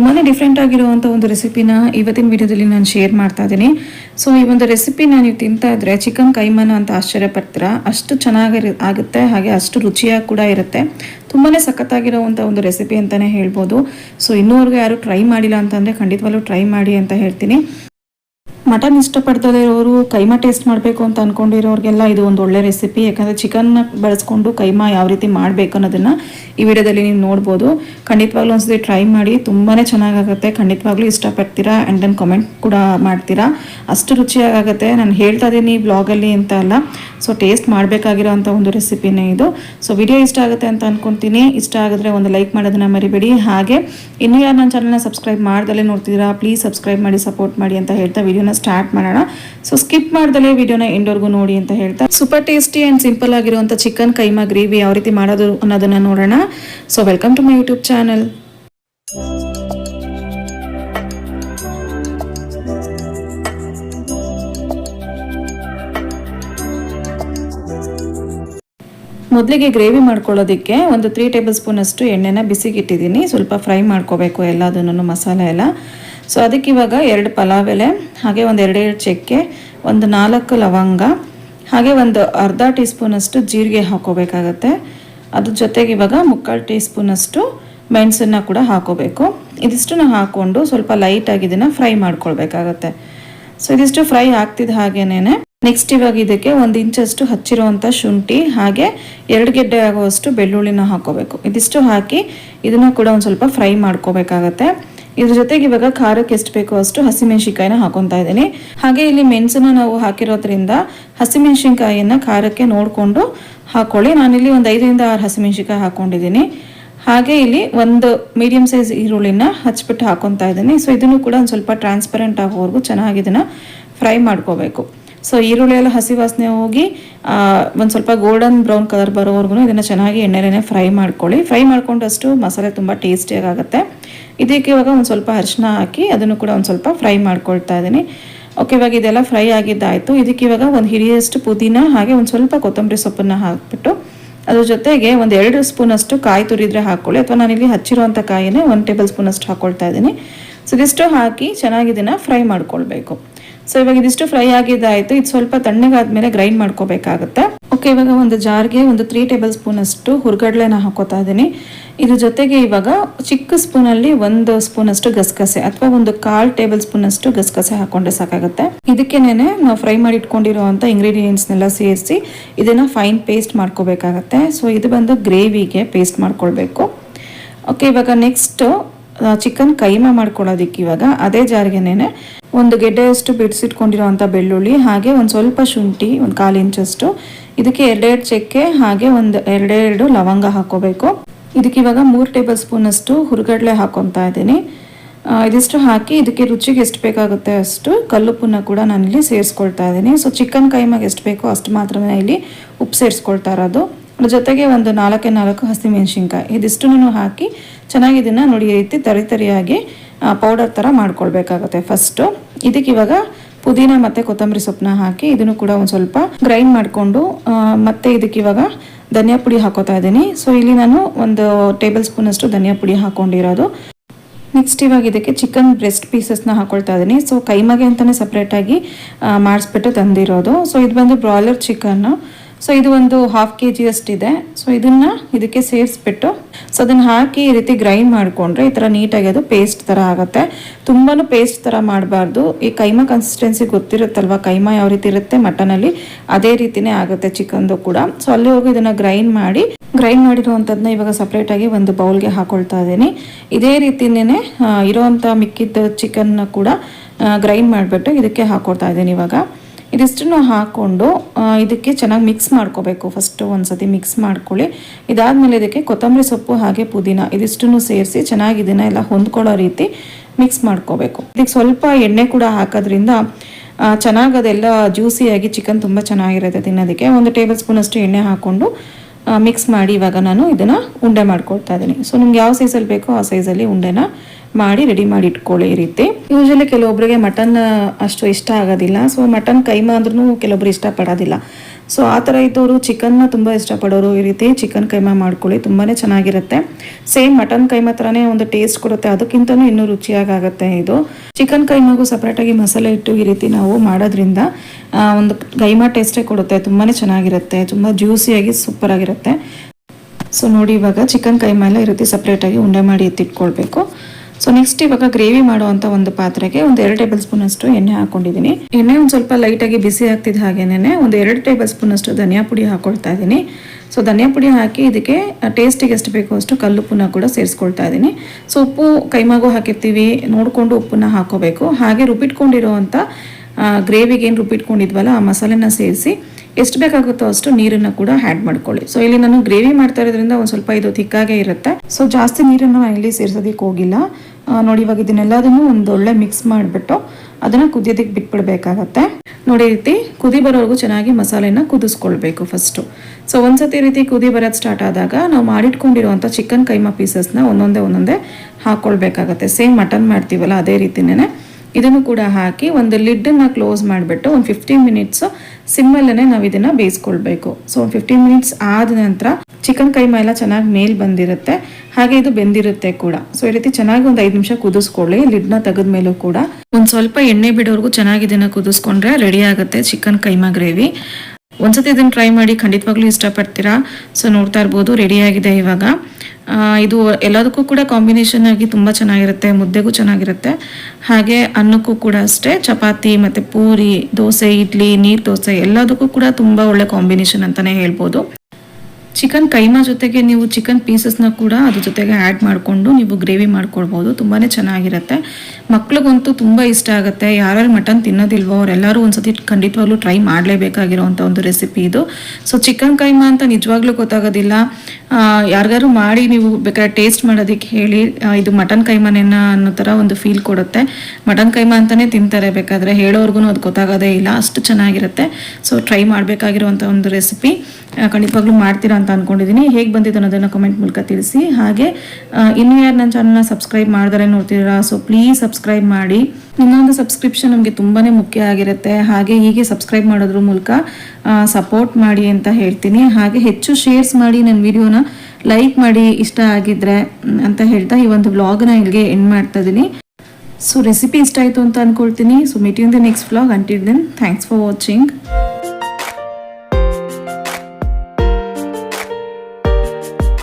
ತುಂಬಾ ಡಿಫ್ರೆಂಟ್ ಆಗಿರುವಂಥ ಒಂದು ರೆಸಿಪಿನ ಇವತ್ತಿನ ವಿಡಿಯೋದಲ್ಲಿ ನಾನು ಶೇರ್ ಮಾಡ್ತಾ ಇದ್ದೀನಿ. ಸೊ ಈ ಒಂದು ರೆಸಿಪಿನ ನೀವು ತಿಂತಾ ಇದ್ರೆ ಚಿಕನ್ ಕೈಮನ ಅಂತ ಆಶ್ಚರ್ಯ ಪಡ್ತೀರಾ ಅಷ್ಟು ಚೆನ್ನಾಗಿ ಆಗುತ್ತೆ, ಹಾಗೆ ಅಷ್ಟು ರುಚಿಯಾಗಿ ಕೂಡ ಇರುತ್ತೆ. ತುಂಬಾ ಸಖತ್ತಾಗಿರೋವಂಥ ಒಂದು ರೆಸಿಪಿ ಅಂತಲೇ ಹೇಳ್ಬೋದು. ಸೊ ಇನ್ನೂವರೆಗೂ ಯಾರು ಟ್ರೈ ಮಾಡಿಲ್ಲ ಅಂತಂದರೆ ಖಂಡಿತವಾಗ್ಲೂ ಟ್ರೈ ಮಾಡಿ ಅಂತ ಹೇಳ್ತೀನಿ. ಮಟನ್ ಇಷ್ಟಪಡ್ತಾ ಇರೋರು ಕೈಮಾ ಟೇಸ್ಟ್ ಮಾಡಬೇಕು ಅಂತ ಅಂದ್ಕೊಂಡಿರೋರಿಗೆಲ್ಲ ಇದು ಒಂದು ಒಳ್ಳೆ ರೆಸಿಪಿ. ಯಾಕಂದರೆ ಚಿಕನ್ನ ಬಳಸ್ಕೊಂಡು ಕೈಮಾ ಯಾವ ರೀತಿ ಮಾಡಬೇಕು ಅನ್ನೋದನ್ನು ಈ ವಿಡಿಯೋದಲ್ಲಿ ನೀವು ನೋಡ್ಬೋದು. ಖಂಡಿತವಾಗ್ಲೂ ಒಂದ್ಸತಿ ಟ್ರೈ ಮಾಡಿ ತುಂಬಾ ಚೆನ್ನಾಗಾಗುತ್ತೆ. ಖಂಡಿತವಾಗ್ಲೂ ಇಷ್ಟಪಡ್ತೀರಾ? ಆ್ಯಂಡ್ ದೆನ್ ಕಮೆಂಟ್ ಕೂಡ ಮಾಡ್ತೀರಾ? ಅಷ್ಟು ರುಚಿಯಾಗುತ್ತೆ ನಾನು ಹೇಳ್ತಾ ಇದ್ದೀನಿ ಬ್ಲಾಗಲ್ಲಿ ಅಂತ ಅಲ್ಲ. ಸೊ ಟೇಸ್ಟ್ ಮಾಡಬೇಕಾಗಿರೋ ಒಂದು ರೆಸಿಪಿನೇ ಇದು. ಸೊ ವಿಡಿಯೋ ಇಷ್ಟ ಆಗುತ್ತೆ ಅಂತ ಅನ್ಕೊಂತೀನಿ. ಇಷ್ಟ ಆಗಿದ್ರೆ ಒಂದು ಲೈಕ್ ಮಾಡೋದನ್ನ ಮರಿಬೇಡಿ. ಹಾಗೆ, ಇನ್ನೂ ಯಾರು ನನ್ನ ಚಾನಲ್ನ ಸಬ್ಸ್ಕ್ರೈಬ್ ಮಾಡ್ದಲೇ ನೋಡ್ತಿದ್ದೀರಾ ಪ್ಲೀಸ್ ಸಬ್ಸ್ಕ್ರೈಬ್ ಮಾಡಿ ಸಪೋರ್ಟ್ ಮಾಡಿ ಅಂತ ಹೇಳ್ತಾ ವಿಡಿಯೋನ ಸ್ಟಾರ್ಟ್ ಮಾಡೋಣ. ಸೊ ಸ್ಕಿಪ್ ಮಾಡ್ದಲೇ ವಿಡಿಯೋನ ಎಂಡೋರ್ಗೂ ನೋಡಿ ಅಂತ ಹೇಳ್ತಾ. ಸೂಪರ್ ಟೇಸ್ಟಿ ಆ್ಯಂಡ್ ಸಿಂಪಲ್ ಆಗಿರುವಂಥ ಚಿಕನ್ ಕೈಮಾ ಗ್ರೇವಿ ಯಾವ ರೀತಿ ಮಾಡೋದು ಅನ್ನೋದನ್ನ ನೋಡೋಣ. So welcome to my YouTube channel ಮೊದಲಿಗೆ ಗ್ರೇವಿ ಮಾಡ್ಕೊಳ್ಳೋದಕ್ಕೆ ಒಂದು ತ್ರೀ ಟೇಬಲ್ ಸ್ಪೂನಷ್ಟು ಎಣ್ಣೆನ ಬಿಸಿಗಿಟ್ಟಿದ್ದೀನಿ. ಸ್ವಲ್ಪ ಫ್ರೈ ಮಾಡ್ಕೋಬೇಕು ಎಲ್ಲದನ್ನು ಮಸಾಲೆ ಎಲ್ಲ. ಸೊ ಅದಕ್ಕೆ ಇವಾಗ ಎರಡು ಪಲಾವ್ ಎಲೆ ಹಾಗೆ ಒಂದು ಎರಡೆರಡು ಚಕ್ಕೆ, ಒಂದು ನಾಲ್ಕು ಲವಂಗ, ಹಾಗೆ ಒಂದು ಅರ್ಧ ಟೀ ಸ್ಪೂನಷ್ಟು ಜೀರಿಗೆ ಹಾಕೋಬೇಕಾಗತ್ತೆ. ಅದ್ರ ಜೊತೆಗೆ ಇವಾಗ ಮುಕ್ಕಾಲು ಟೀ ಸ್ಪೂನಷ್ಟು ಮೆಣಸನ್ನ ಕೂಡ ಹಾಕೋಬೇಕು. ಇದಿಷ್ಟನ್ನು ಹಾಕ್ಕೊಂಡು ಸ್ವಲ್ಪ ಲೈಟಾಗಿ ಇದನ್ನು ಫ್ರೈ ಮಾಡ್ಕೊಳ್ಬೇಕಾಗತ್ತೆ. ಸೊ ಇದಿಷ್ಟು ಫ್ರೈ ಆಗ್ತಿದ್ದ ಹಾಗೇನೆ ನೆಕ್ಸ್ಟ್ ಇವಾಗ ಇದಕ್ಕೆ ಒಂದು ಇಂಚಷ್ಟು ಹಚ್ಚಿರುವಂಥ ಶುಂಠಿ, ಹಾಗೆ ಎರಡು ಗೆಡ್ಡೆ ಆಗುವಷ್ಟು ಬೆಳ್ಳುಳ್ಳಿನ ಹಾಕೋಬೇಕು. ಇದಿಷ್ಟು ಹಾಕಿ ಇದನ್ನು ಕೂಡ ಒಂದು ಸ್ವಲ್ಪ ಫ್ರೈ ಮಾಡ್ಕೋಬೇಕಾಗತ್ತೆ. ಇದ್ರ ಜೊತೆಗೆ ಇವಾಗ ಖಾರಕ್ಕೆ ಎಷ್ಟು ಬೇಕೋ ಅಷ್ಟು ಹಸಿಮೆಣಸಿನ್ಕಾಯಿನ ಹಾಕೊತಾ ಇದ್ದೀನಿ. ಹಾಗೆ ಇಲ್ಲಿ ಮೆಣಸನ್ನ ನಾವು ಹಾಕಿರೋದ್ರಿಂದ ಹಸಿಮೆಣಸಿನ್ಕಾಯಿನ ಖಾರಕ್ಕೆ ನೋಡಿಕೊಂಡು ಹಾಕೊಳ್ಳಿ. ನಾನಿಲ್ಲಿ ಒಂದು ಐದರಿಂದ ಆರು ಹಸಿಮೆಣಸಿನ್ಕಾಯಿ ಹಾಕೊಂಡಿದ್ದೀನಿ. ಹಾಗೆ ಇಲ್ಲಿ ಒಂದು ಮೀಡಿಯಂ ಸೈಜ್ ಈರುಳ್ಳಿನ ಹಚ್ಬಿಟ್ಟು ಹಾಕೊತಾ ಇದ್ದೀನಿ. ಸೊ ಇದನ್ನು ಕೂಡ ಒಂದು ಸ್ವಲ್ಪ ಟ್ರಾನ್ಸ್ಪರೆಂಟ್ ಆಗೋವರೆಗೂ ಚೆನ್ನಾಗಿ ಇದನ್ನು ಫ್ರೈ ಮಾಡ್ಕೋಬೇಕು. ಸೊ ಈರುಳ್ಳಿ ಎಲ್ಲ ಹಸಿ ವಾಸನೆ ಹೋಗಿ ಒಂದು ಸ್ವಲ್ಪ ಗೋಲ್ಡನ್ ಬ್ರೌನ್ ಕಲರ್ ಬರೋವರೆಗೂ ಇದನ್ನು ಚೆನ್ನಾಗಿ ಎಣ್ಣೆಲೇ ಫ್ರೈ ಮಾಡ್ಕೊಳ್ಳಿ. ಫ್ರೈ ಮಾಡ್ಕೊಂಡಷ್ಟು ಮಸಾಲೆ ತುಂಬ ಟೇಸ್ಟಿಯಾಗಿ ಆಗುತ್ತೆ ಇದಕ್ಕೆ ಇವಾಗ ಒಂದು ಸ್ವಲ್ಪ ಅರಿಶಿನ ಹಾಕಿ ಅದನ್ನು ಕೂಡ ಒಂದು ಸ್ವಲ್ಪ ಫ್ರೈ ಮಾಡ್ಕೊಳ್ತಾ ಇದ್ದೀನಿ. ಓಕೆ ಇವಾಗ ಇದೆಲ್ಲ ಫ್ರೈ ಆಗಿದ್ದಾಯಿತು. ಇದಕ್ಕೆ ಇವಾಗ ಒಂದು ಹಿರಿಯಷ್ಟು ಪುದೀನ ಹಾಗೆ ಒಂದು ಸ್ವಲ್ಪ ಕೊತ್ತಂಬರಿ ಸೊಪ್ಪನ್ನು ಹಾಕ್ಬಿಟ್ಟು, ಅದ್ರ ಜೊತೆಗೆ ಒಂದು ಎರಡು ಸ್ಪೂನಷ್ಟು ಕಾಯಿ ತುರಿದ್ರೆ ಹಾಕ್ಕೊಳ್ಳಿ ಅಥವಾ ನಾನಿಲ್ಲಿ ಹಚ್ಚಿರುವಂಥ ಕಾಯಿನೇ ಒಂದು ಟೇಬಲ್ ಸ್ಪೂನಷ್ಟು ಹಾಕ್ಕೊಳ್ತಾ ಇದ್ದೀನಿ. ಸೊ ಇದಿಷ್ಟು ಹಾಕಿ ಚೆನ್ನಾಗಿ ಇದನ್ನು ಫ್ರೈ ಮಾಡ್ಕೊಳ್ಬೇಕು. ಸೊ ಇವಾಗ ಇದಿಷ್ಟು ಫ್ರೈ ಆಗಿದ್ದಾಯಿತು ಇದು ಸ್ವಲ್ಪ ತಣ್ಣಗಾದ್ಮೇಲೆ ಗ್ರೈಂಡ್ ಮಾಡ್ಕೋಬೇಕಾಗುತ್ತೆ. ಓಕೆ ಇವಾಗ ಒಂದು ಜಾರ್ಗೆ ಒಂದು ತ್ರೀ ಟೇಬಲ್ ಸ್ಪೂನ್ ಅಷ್ಟು ಹುರ್ಗಡ್ಲೆನ ಹಾಕೋತಾ ಇದ್ದೀನಿ. ಇದ್ರ ಜೊತೆಗೆ ಇವಾಗ ಚಿಕ್ಕ ಸ್ಪೂನಲ್ಲಿ ಒಂದು ಸ್ಪೂನ್ ಅಷ್ಟು ಗಸಗಸೆ ಅಥವಾ ಒಂದು ಕಾಲ್ ಟೇಬಲ್ ಸ್ಪೂನ್ ಅಷ್ಟು ಗಸಗಸೆ ಹಾಕೊಂಡ್ರೆ ಸಾಕಾಗುತ್ತೆ. ಇದಕ್ಕೇನೆ ನಾವು ಫ್ರೈ ಮಾಡಿ ಇಟ್ಕೊಂಡಿರುವಂಥ ಇಂಗ್ರೀಡಿಯೆಂಟ್ಸ್ನೆಲ್ಲ ಸೇರಿಸಿ ಇದನ್ನ ಫೈನ್ ಪೇಸ್ಟ್ ಮಾಡ್ಕೋಬೇಕಾಗತ್ತೆ. ಸೊ ಇದು ಬಂದು ಗ್ರೇವಿಗೆ ಪೇಸ್ಟ್ ಮಾಡ್ಕೊಳ್ಬೇಕು. ಓಕೆ ಇವಾಗ ನೆಕ್ಸ್ಟ್ ಚಿಕನ್ ಕೈಮಾ ಮಾಡ್ಕೊಳ್ಳೋದಿಕ್ಕೆ ಇವಾಗ ಅದೇ ಜಾರಿಗೆನೇ ಒಂದು ಗೆಡ್ಡೆಯಷ್ಟು ಬಿಡಿಸಿಟ್ಕೊಂಡಿರುವಂಥ ಬೆಳ್ಳುಳ್ಳಿ, ಹಾಗೆ ಒಂದು ಸ್ವಲ್ಪ ಶುಂಠಿ, ಒಂದು ಕಾಲು ಇಂಚಷ್ಟು. ಇದಕ್ಕೆ ಎರಡೆರಡು ಚಕ್ಕೆ, ಹಾಗೆ ಒಂದು ಎರಡೆರಡು ಲವಂಗ ಹಾಕೋಬೇಕು ಇದಕ್ಕೆ ಇವಾಗ ಮೂರು ಟೇಬಲ್ ಸ್ಪೂನಷ್ಟು ಹುರುಗಡ್ಲೆ ಹಾಕೊತಾ ಇದ್ದೀನಿ. ಇದಿಷ್ಟು ಹಾಕಿ ಇದಕ್ಕೆ ರುಚಿಗೆ ಎಷ್ಟು ಬೇಕಾಗುತ್ತೆ ಅಷ್ಟು ಕಲ್ಲುಪ್ಪನ್ನ ಕೂಡ ನಾನಿಲ್ಲಿ ಸೇರಿಸ್ಕೊಳ್ತಾ ಇದ್ದೀನಿ. ಸೊ ಚಿಕನ್ ಕೈಮಾಗೆ ಎಷ್ಟು ಬೇಕೋ ಅಷ್ಟು ಮಾತ್ರ ಇಲ್ಲಿ ಉಪ್ಪು ಸೇರಿಸ್ಕೊಳ್ತಾ ಇರೋದು. ಜೊತೆಗೆ ಒಂದು ನಾಲ್ಕೇ ನಾಲ್ಕು ಹಸಿಮೆಣಸಿನ್ಕಾಯಿ ಇದಿಷ್ಟನ್ನು ಹಾಕಿ ಚೆನ್ನಾಗಿ ಇದನ್ನು ನೋಡಿ ರೀತಿ ತರಿ ತರಿಯಾಗಿ ಪೌಡರ್ ಥರ ಮಾಡ್ಕೊಳ್ಬೇಕಾಗುತ್ತೆ ಫಸ್ಟು ಇದಕ್ಕೆ ಇವಾಗ ಪುದೀನ ಮತ್ತು ಕೊತ್ತಂಬರಿ ಸೊಪ್ಪನ್ನ ಹಾಕಿ ಇದನ್ನು ಕೂಡ ಒಂದು ಸ್ವಲ್ಪ ಗ್ರೈಂಡ್ ಮಾಡಿಕೊಂಡು ಮತ್ತೆ ಇದಕ್ಕೆ ಇವಾಗ ಧನಿಯಾ ಪುಡಿ ಹಾಕೋತಾ ಇದ್ದೀನಿ. ಸೊ ಇಲ್ಲಿ ನಾನು ಒಂದು ಟೇಬಲ್ ಸ್ಪೂನಷ್ಟು ಧನಿಯಾ ಪುಡಿ ಹಾಕೊಂಡಿರೋದು. ನೆಕ್ಸ್ಟ್ ಇವಾಗ ಇದಕ್ಕೆ ಚಿಕನ್ ಬ್ರೆಸ್ಟ್ ಪೀಸಸ್ನ ಹಾಕೊಳ್ತಾ ಇದ್ದೀನಿ. ಸೊ ಕೈಮಗೆ ಅಂತಲೇ ಸಪ್ರೇಟಾಗಿ ಮಾಡಿಸ್ಬಿಟ್ಟು ತಂದಿರೋದು. ಸೊ ಇದು ಬಂದು ಬ್ರಾಯ್ಲರ್ ಚಿಕನ್ನು ಸೊ ಇದು ಒಂದು ಹಾಫ್ ಕೆ ಜಿ ಅಷ್ಟಿದೆ ಸೊ ಇದನ್ನ ಇದಕ್ಕೆ ಸೇರಿಸ್ಬಿಟ್ಟು ಸೊ ಅದನ್ನ ಹಾಕಿ ಈ ರೀತಿ ಗ್ರೈಂಡ್ ಮಾಡಿಕೊಂಡ್ರೆ ಈ ಥರ ನೀಟಾಗಿ ಅದು ಪೇಸ್ಟ್ ಥರ ಆಗುತ್ತೆ. ತುಂಬಾ ಪೇಸ್ಟ್ ಥರ ಮಾಡಬಾರ್ದು. ಈ ಕೈಮಾ ಕನ್ಸಿಸ್ಟೆನ್ಸಿ ಗೊತ್ತಿರುತ್ತಲ್ವ? ಕೈಮಾ ಯಾವ ರೀತಿ ಇರುತ್ತೆ? ಮಟನಲ್ಲಿ ಅದೇ ರೀತಿನೇ ಆಗುತ್ತೆ ಚಿಕನ್ದು ಕೂಡ. ಸೊ ಅಲ್ಲಿ ಹೋಗಿ ಇದನ್ನ ಗ್ರೈಂಡ್ ಮಾಡಿ ಗ್ರೈಂಡ್ ಮಾಡಿರುವಂಥದ್ದನ್ನ ಇವಾಗ ಸಪ್ರೇಟಾಗಿ ಒಂದು ಬೌಲ್ಗೆ ಹಾಕೊಳ್ತಾ ಇದ್ದೀನಿ. ಇದೇ ರೀತಿನೇ ಇರೋವಂಥ ಮಿಕ್ಕಿದ್ದ ಚಿಕನ್ನ ಕೂಡ ಗ್ರೈಂಡ್ ಮಾಡಿಬಿಟ್ಟು ಇದಕ್ಕೆ ಹಾಕೊಡ್ತಾ ಇದ್ದೀನಿ ಇವಾಗ. ಇದಿಷ್ಟನ್ನು ಹಾಕ್ಕೊಂಡು ಇದಕ್ಕೆ ಚೆನ್ನಾಗಿ ಮಿಕ್ಸ್ ಮಾಡ್ಕೋಬೇಕು. ಫಸ್ಟು ಒಂದ್ಸತಿ ಮಿಕ್ಸ್ ಮಾಡ್ಕೊಳ್ಳಿ. ಇದಾದಮೇಲೆ ಇದಕ್ಕೆ ಕೊತ್ತಂಬರಿ ಸೊಪ್ಪು ಹಾಗೆ ಪುದೀನ ಇದಿಷ್ಟನ್ನು ಸೇರಿಸಿ ಚೆನ್ನಾಗಿ ಇದನ್ನ ಎಲ್ಲ ಹೊಂದ್ಕೊಳ್ಳೋ ರೀತಿ ಮಿಕ್ಸ್ ಮಾಡ್ಕೋಬೇಕು. ಇದಕ್ಕೆ ಸ್ವಲ್ಪ ಎಣ್ಣೆ ಕೂಡ ಹಾಕೋದ್ರಿಂದ ಚೆನ್ನಾಗಿ ಅದೆಲ್ಲ ಜ್ಯೂಸಿಯಾಗಿ ಚಿಕನ್ ತುಂಬ ಚೆನ್ನಾಗಿರುತ್ತೆ ತಿನ್ನೋದಕ್ಕೆ. ಒಂದು ಟೇಬಲ್ ಸ್ಪೂನಷ್ಟು ಎಣ್ಣೆ ಹಾಕ್ಕೊಂಡು ಮಿಕ್ಸ್ ಮಾಡಿ ಇವಾಗ ನಾನು ಇದನ್ನು ಉಂಡೆ ಮಾಡ್ಕೊಳ್ತಾ ಇದ್ದೀನಿ. ಸೊ ನಿಮ್ಗೆ ಯಾವ ಸೈಜಲ್ಲಿ ಬೇಕೋ ಆ ಸೈಜಲ್ಲಿ ಉಂಡೆನ ಮಾಡಿ ರೆಡಿ ಮಾಡಿ ಇಟ್ಕೊಳ್ಳಿ ಈ ರೀತಿ. ಯೂಶಲಿ ಕೆಲವೊಬ್ಬರಿಗೆ ಮಟನ್ ಅಷ್ಟು ಇಷ್ಟ ಆಗೋದಿಲ್ಲ. ಸೊ ಮಟನ್ ಕೈಮಾ ಅಂದ್ರೂ ಕೆಲವೊಬ್ರು ಇಷ್ಟಪಡೋದಿಲ್ಲ. ಸೊ ಆ ಥರ ಇದ್ದವರು ಚಿಕನ್ನ ತುಂಬ ಇಷ್ಟಪಡೋರು ಈ ರೀತಿ ಚಿಕನ್ ಕೈಮಾ ಮಾಡ್ಕೊಳ್ಳಿ. ತುಂಬಾ ಚೆನ್ನಾಗಿರುತ್ತೆ. ಸೇಮ್ ಮಟನ್ ಕೈಮಾ ಥರನೇ ಒಂದು ಟೇಸ್ಟ್ ಕೊಡುತ್ತೆ. ಅದಕ್ಕಿಂತನೂ ಇನ್ನೂ ರುಚಿಯಾಗುತ್ತೆ ಇದು. ಚಿಕನ್ ಕೈಮಾಗೂ ಸಪ್ರೇಟಾಗಿ ಮಸಾಲೆ ಇಟ್ಟು ಈ ರೀತಿ ನಾವು ಮಾಡೋದ್ರಿಂದ ಒಂದು ಕೈಮಾ ಟೇಸ್ಟೇ ಕೊಡುತ್ತೆ. ತುಂಬಾ ಚೆನ್ನಾಗಿರುತ್ತೆ. ತುಂಬ ಜ್ಯೂಸಿಯಾಗಿ ಸೂಪರಾಗಿರುತ್ತೆ ಸೊ ನೋಡಿ ಇವಾಗ ಚಿಕನ್ ಕೈಮಾ ಎಲ್ಲ ಈ ರೀತಿ ಸಪ್ರೇಟಾಗಿ ಉಂಡೆ ಮಾಡಿ ಎತ್ತಿಟ್ಕೊಳ್ಬೇಕು. ಸೊ ನೆಕ್ಸ್ಟ್ ಇವಾಗ ಗ್ರೇವಿ ಮಾಡುವಂತ ಒಂದು ಪಾತ್ರೆಗೆ ಒಂದು ಎರಡು ಟೇಬಲ್ ಸ್ಪೂನ್ ಅಷ್ಟು ಎಣ್ಣೆ ಹಾಕೊಂಡಿದ್ದೀನಿ. ಎಣ್ಣೆ ಒಂದು ಸ್ವಲ್ಪ ಲೈಟಾಗಿ ಬಿಸಿ ಆಗ್ತಿದ್ದ ಹಾಗೇನೆ ಒಂದು ಎರಡು ಟೇಬಲ್ ಸ್ಪೂನ್ ಅಷ್ಟು ಧನಿಯಾ ಪುಡಿ ಹಾಕೊಳ್ತಾ ಇದ್ದೀನಿ. ಸೊ ಧನಿಯಾ ಪುಡಿ ಹಾಕಿ ಇದಕ್ಕೆ ಟೇಸ್ಟಿಗೆ ಎಷ್ಟು ಬೇಕೋ ಅಷ್ಟು ಕಲ್ಲುಪ್ಪನ್ನ ಕೂಡ ಸೇರಿಸ್ಕೊಳ್ತಾ ಇದ್ದೀನಿ. ಸೊ ಉಪ್ಪು ಕೈಮಾಗೂ ಹಾಕಿರ್ತೀವಿ, ನೋಡಿಕೊಂಡು ಉಪ್ಪನ್ನ ಹಾಕೋಬೇಕು. ಹಾಗೆ ರುಬ್ಬಿಟ್ಕೊಂಡಿರೋವಂಥ ಗ್ರೇವಿಗೆ ಏನು ರುಬ್ಬಿಟ್ಕೊಂಡಿದ್ವಲ್ಲ, ಆ ಮಸಾಲೆನ ಸೇರಿಸಿ ಎಷ್ಟು ಬೇಕಾಗುತ್ತೋ ಅಷ್ಟು ನೀರನ್ನು ಕೂಡ ಆ್ಯಡ್ ಮಾಡ್ಕೊಳ್ಳಿ. ಸೊ ಇಲ್ಲಿ ನಾನು ಗ್ರೇವಿ ಮಾಡ್ತಾ ಇರೋದ್ರಿಂದ ಒಂದು ಸ್ವಲ್ಪ ಇದು ತಿಕ್ಕಾಗೆ ಇರುತ್ತೆ. ಸೊ ಜಾಸ್ತಿ ನೀರನ್ನು ನಾನು ಇಲ್ಲಿ ಸೇರಿಸೋದಕ್ಕೆ ಹೋಗಿಲ್ಲ. ನೋಡಿ, ಇವಾಗ ಇದನ್ನೆಲ್ಲದನ್ನು ಒಂದು ಒಳ್ಳೆ ಮಿಕ್ಸ್ ಮಾಡಿಬಿಟ್ಟು ಅದನ್ನು ಕುದಿಯೋದಕ್ಕೆ ಬಿಟ್ಬಿಡ್ಬೇಕಾಗತ್ತೆ. ನೋಡಿ ರೀತಿ ಕುದಿ ಬರೋವರೆಗೂ ಚೆನ್ನಾಗಿ ಮಸಾಲೆನ ಕುದಿಸ್ಕೊಳ್ಬೇಕು ಫಸ್ಟು ಸೊ ಒಂದ್ಸತಿ ರೀತಿ ಕುದಿ ಬರೋದು ಸ್ಟಾರ್ಟ್ ಆದಾಗ ನಾವು ಮಾಡಿಟ್ಕೊಂಡಿರುವಂಥ ಚಿಕನ್ ಕೈಮಾ ಪೀಸಸ್ನ ಒಂದೊಂದೇ ಒಂದೊಂದೇ ಹಾಕ್ಕೊಳ್ಬೇಕಾಗತ್ತೆ ಸೇಮ್ ಮಟನ್ ಮಾಡ್ತೀವಲ್ಲ, ಅದೇ ರೀತಿನೇ ಇದನ್ನು ಕೂಡ ಹಾಕಿ ಒಂದು ಲಿಡ್ಡನ್ನು ಕ್ಲೋಸ್ ಮಾಡಿಬಿಟ್ಟು ಒಂದು ಫಿಫ್ಟೀನ್ ಮಿನಿಟ್ಸು ಸಿಮ್ಮಲ್ಲೇ ನಾವು ಇದನ್ನು ಬೇಯಿಸ್ಕೊಳ್ಬೇಕು. ಸೊ ಒಂದು ಫಿಫ್ಟೀನ್ ಮಿನಿಟ್ಸ್ ಆದ ನಂತರ ಚಿಕನ್ ಕೈಮಾ ಎಲ್ಲ ಚೆನ್ನಾಗಿ ಮೇಲ್ ಬಂದಿರುತ್ತೆ. ಹಾಗೆ ಇದು ಬೆಂದಿರುತ್ತೆ ಕೂಡ. ಸೊ ಈ ರೀತಿ ಚೆನ್ನಾಗಿ ಒಂದು ಐದು ನಿಮಿಷ ಕುದಿಸ್ಕೊಳ್ಳಿ. ಲಿಡ್ನ ತೆಗೆದ ಮೇಲೂ ಕೂಡ. ಒಂದು ಸ್ವಲ್ಪ ಎಣ್ಣೆ ಬಿಡೋವರೆಗೂ ಚೆನ್ನಾಗಿ ಇದನ್ನು ಕುದಿಸ್ಕೊಂಡ್ರೆ ರೆಡಿ ಆಗುತ್ತೆ ಚಿಕನ್ ಕೈಮಾ ಗ್ರೇವಿ ಒಂದ್ಸತಿ ಇದನ್ನು ಟ್ರೈ ಮಾಡಿ ಖಂಡಿತವಾಗ್ಲೂ ಇಷ್ಟಪಡ್ತೀರಾ? ಸೊ ನೋಡ್ತಾ ಇರ್ಬೋದು ರೆಡಿಯಾಗಿದೆ ಇವಾಗ. ಇದು ಎಲ್ಲದಕ್ಕೂ ಕೂಡ ಕಾಂಬಿನೇಷನ್ ಆಗಿ ತುಂಬ ಚೆನ್ನಾಗಿರುತ್ತೆ, ಮುದ್ದೆಗೂ ಚೆನ್ನಾಗಿರುತ್ತೆ. ಹಾಗೆ ಅನ್ನಕ್ಕೂ ಕೂಡ ಅಷ್ಟೇ, ಚಪಾತಿ ಮತ್ತು ಪೂರಿ, ದೋಸೆ, ಇಡ್ಲಿ, ನೀರು ದೋಸೆ ಎಲ್ಲದಕ್ಕೂ ಕೂಡ ತುಂಬ ಒಳ್ಳೆ ಕಾಂಬಿನೇಷನ್ ಅಂತಲೇ ಹೇಳ್ಬೋದು. ಚಿಕನ್ ಕೈಮಾ ಜೊತೆಗೆ ನೀವು ಚಿಕನ್ ಪೀಸಸ್ನ ಕೂಡ ಅದ್ರ ಜೊತೆಗೆ ಆ್ಯಡ್ ಮಾಡಿಕೊಂಡು ನೀವು ಗ್ರೇವಿ ಮಾಡ್ಕೊಳ್ಬೋದು. ತುಂಬಾ ಚೆನ್ನಾಗಿರುತ್ತೆ. ಮಕ್ಳಿಗಂತೂ ತುಂಬ ಇಷ್ಟ ಆಗುತ್ತೆ. ಯಾರ್ಯಾರು ಮಟನ್ ತಿನ್ನೋದಿಲ್ವೋ ಅವರೆಲ್ಲರೂ ಒಂದ್ಸತಿ ಖಂಡಿತವಾಗ್ಲೂ ಟ್ರೈ ಮಾಡಲೇಬೇಕಾಗಿರೋವಂಥ ಒಂದು ರೆಸಿಪಿ ಇದು. ಸೊ, ಚಿಕನ್ ಕೈಮಾ ಅಂತ ನಿಜವಾಗ್ಲೂ ಗೊತ್ತಾಗೋದಿಲ್ಲ. ಯಾರಿಗಾರು ಮಾಡಿ ನೀವು ಬೇಕಾದ್ರೆ ಟೇಸ್ಟ್ ಮಾಡೋದಕ್ಕೆ ಹೇಳಿ ಇದು ಮಟನ್ ಕೈಮಾನೇನ ಅನ್ನೋ ಥರ ಒಂದು ಫೀಲ್ ಕೊಡುತ್ತೆ. ಮಟನ್ ಕೈಮಾ ಅಂತಲೇ ತಿಂತಾರೆ ಬೇಕಾದರೆ. ಹೇಳೋರ್ಗು ಅದು ಗೊತ್ತಾಗೋದೇ ಇಲ್ಲ. ಅಷ್ಟು ಚೆನ್ನಾಗಿರುತ್ತೆ. ಸೊ, ಟ್ರೈ ಮಾಡಬೇಕಾಗಿರುವಂಥ ಒಂದು ರೆಸಿಪಿ. ಖಂಡಿತವಾಗ್ಲೂ ಮಾಡ್ತೀರಾ ಅಂತ ಅಂದ್ಕೊಂಡಿದ್ದೀನಿ ಹೇಗೆ ಬಂದಿದ್ದು ಅನ್ನೋದನ್ನು ಕಮೆಂಟ್ ಮೂಲಕ ತಿಳಿಸಿ. ಹಾಗೆ ಇನ್ನು ಇನ್ನೂ ಯಾರು ನನ್ನ ಚಾನಲ್ನ ಸಬ್ಸ್ಕ್ರೈಬ್ ಮಾಡಿದರೆ ನೋಡ್ತೀರಾ ಸೊ ಪ್ಲೀಸ್ ಸಬ್ಸ್ಕ್ರೈಬ್ ಮಾಡಿ. ಇನ್ನೊಂದು ಸಬ್ಸ್ಕ್ರಿಪ್ಷನ್ ನಮಗೆ ತುಂಬಾ ಮುಖ್ಯ ಆಗಿರುತ್ತೆ. ಹಾಗೆ ಹೀಗೆ ಸಬ್ಸ್ಕ್ರೈಬ್ ಮಾಡೋದ್ರ ಮೂಲಕ ಸಪೋರ್ಟ್ ಮಾಡಿ ಅಂತ ಹೇಳ್ತೀನಿ. ಹಾಗೆ ಹೆಚ್ಚು ಶೇರ್ಸ್ ಮಾಡಿ ನನ್ನ ವಿಡಿಯೋನ ಲೈಕ್ ಮಾಡಿ, ಇಷ್ಟ ಆಗಿದ್ರೆ ಅಂತ ಹೇಳ್ತಾ ಈ ಒಂದು ವ್ಲಾಗ್ನ ಇಲ್ಲಿಗೆ ಎಂಡ್ ಮಾಡ್ತಾ ಇದ್ದೀನಿ ಸೊ ರೆಸಿಪಿ ಇಷ್ಟ ಆಯಿತು ಅಂತ ಅಂದ್ಕೊಳ್ತೀನಿ so meet in the next vlog until then thanks for watching